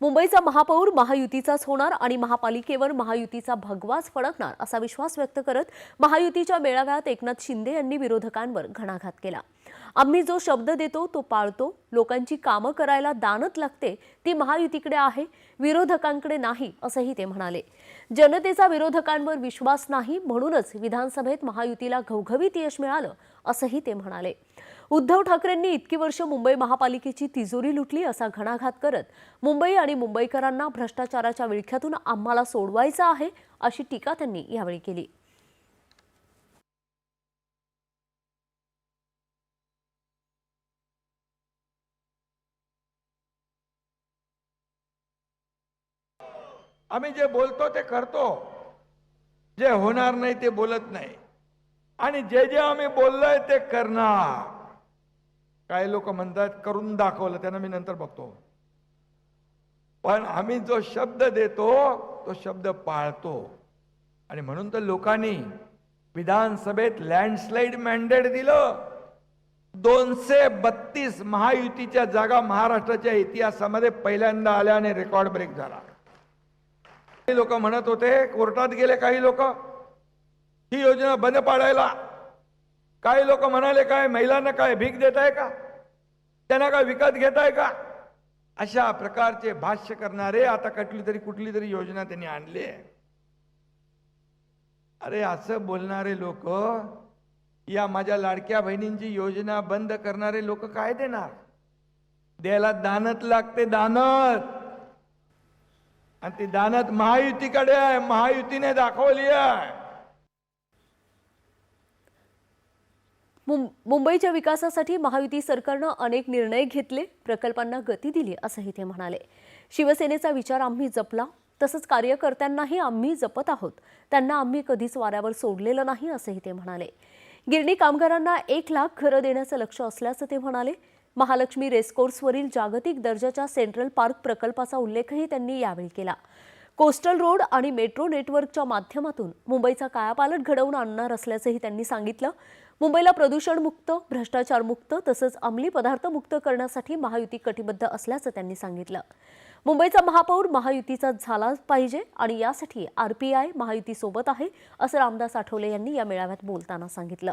मुंबईचा महापौर महायुतीचाच होणार आणि महापालिकेवर महायुतीचा भगवाच फडकणार असा विश्वास व्यक्त करत महायुतीच्या मेळाव्यात एकनाथ शिंदे यांनी विरोधकांवर घणाघात केला. आम्ही जो शब्द देतो तो पाळतो. लोकांची कामं करायला दानत लागते. ती महायुतीकडे आहे विरोधकांकडे नाही असंही ते म्हणाले. जनतेचा विरोधकांवर विश्वास नाही म्हणूनच विधानसभेत महायुतीला घवघवीत यश मिळालं असंही ते म्हणाले. उद्धव ठाकरेंनी इतकी वर्ष मुंबई महापालिकेची तिजोरी लुटली असा घणाघात करत मुंबई आणि मुंबईकरांना भ्रष्टाचाराच्या विळख्यातून आम्हाला सोडवायचं आहे अशी टीका त्यांनी यावेळी केली. आम्ही जे बोलतो ते करतो. जे होणार नाही ते बोलत नाही. आणि जे जे आम्ही बोललोय ते करणार. काही लोक म्हणतात करून दाखवलं त्यांना मी नंतर बघतो. पण आम्ही जो शब्द देतो तो शब्द पाळतो. आणि म्हणून तर लोकांनी विधानसभेत लँडस्लाईड मॅन्डेट दिलं. दोनशे बत्तीस महायुतीच्या जागा महाराष्ट्राच्या इतिहासामध्ये पहिल्यांदा आल्या आणि रेकॉर्ड ब्रेक झाला. काही लोक म्हणत होते कोर्टात गेले काही लोक. ही योजना बंद पाडायला. काही लोक म्हणाले काय महिलांना काय भीक देत आहे का? त्यांना काय विकत घेत आहे का? अशा प्रकारचे भाष्य करणारे आता कुठली तरी कुठली तरी योजना त्यांनी आणली आहे. अरे असं बोलणारे लोक या माझ्या लाडक्या बहिणींची योजना बंद करणारे लोक काय देणार? द्यायला दानत लागते दानत आणि ती दानत महायुतीकडे आहे महायुतीने दाखवली आहे. मुंबईच्या विकासासाठी महायुती सरकारनं अनेक निर्णय घेतले प्रकल्पांना गती दिली असंही ते म्हणाले. शिवसेनेचा विचार आम्ही जपला तसंच कार्यकर्त्यांनाही आम्ही जपत आहोत. त्यांना आम्ही कधीच वाऱ्यावर सोडलेलं नाही असंही ते म्हणाले. गिरणी कामगारांना एक लाख घरं देण्याचं लक्ष असल्याचं ते म्हणाले. महालक्ष्मी रेसकोर्सवरील जागतिक दर्जाच्या सेंट्रल पार्क प्रकल्पाचा उल्लेखही त्यांनी यावेळी केला. कोस्टल रोड आणि मेट्रो नेटवर्कच्या माध्यमातून मुंबईचा कायापालट घडवून आणणार असल्याचंही त्यांनी सांगितलं. मुंबईला प्रदूषणमुक्त भ्रष्टाचारमुक्त तसंच अंमली पदार्थ मुक्त करण्यासाठी महायुती कटिबद्ध असल्याचं त्यांनी सांगितलं. मुंबईचा महापौर महायुतीचा झाला पाहिजे आणि यासाठी आरपीआय महायुतीसोबत आहे असं रामदास आठवले यांनी या मेळाव्यात बोलताना सांगितलं.